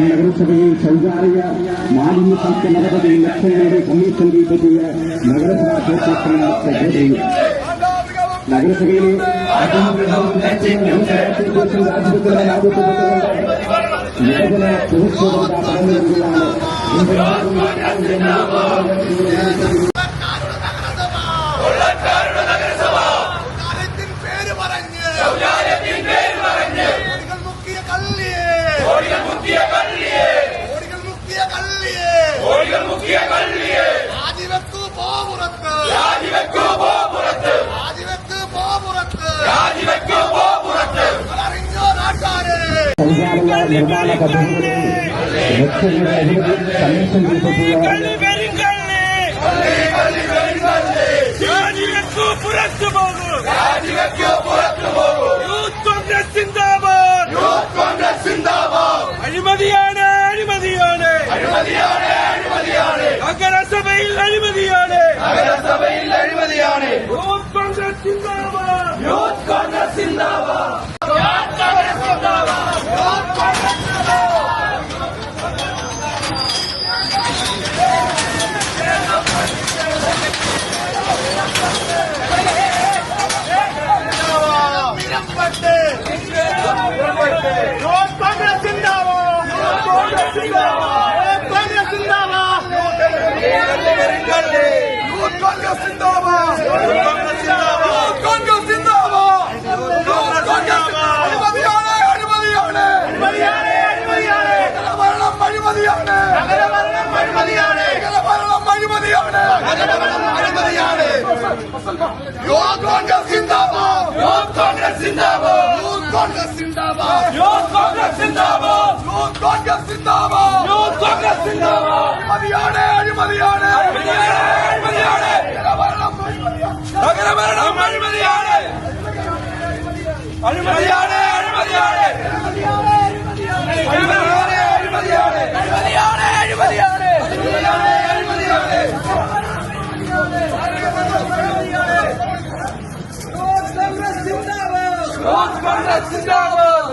നഗരസഭയിൽ ശൗചാലയ മാലിന്യ സംസ്കരണ പദ്ധതി ലക്ഷങ്ങളുടെ കമ്മീഷൻ രൂപത്തിയ നഗരസഭാ സെക്രട്ടറി നഗരസഭയിലെ രാജ്യത്തുള്ള ರಾಜೀವಕ್ಕೂ ಬೋಪುರತ್ತು ರಾಜೀವಕ್ಕೂ ಬೋಪುರತ್ತು ರಾಜೀವಕ್ಕೂ ಬೋಪುರತ್ತು ರಾಜೀವಕ್ಕೂ ಬೋಪುರತ್ತು அறிஞ்சோ நாட்டாரு. சஞ்சாரியார் நிர்மாண கதிர்களை வெற்றிகளை எதிர்த்து கமிஷன் அனுமதியான அனுமதியான அனுமதியான നഗരസഭയിൽ അഴിമതിയാണ്. നഗരസഭയിൽ അഴിമതിയാണ്. യൂത്ത് കോൺഗ്രസ് സിന്ദാബാദ് യൂത്ത് കോൺഗ്രസ് സിന്ദാബാദ് Road Congress Zindabad! Road Congress Zindabad! Youth Congress സിന്ദാബാദ് യൂത്ത് കോൺഗ്രസ് സിന്ദാബാദ് യൂത്ത് കോൺഗ്രസ് സിന്ദാബാദ് യൂത്ത് കോൺഗ്രസ് സിന്ദാബാദ് യൂത്ത് കോൺഗ്രസ് സിന്ദാബാദ് യൂത്ത് കോൺഗ്രസ് സിന്ദാബാദ് അഴിമതിയാണ് അഴിമതിയാണ് അഴിമതിയാണ് അഴിമതിയാണ്. അഴിമതിയാണ് അഴിമതിയാണ്. അഴിമതിയാണ് അഴിമതിയാണ്. അഴിമതിയാണ് യൂത്ത് കോൺഗ്രസ് സിന്ദാബാദ്.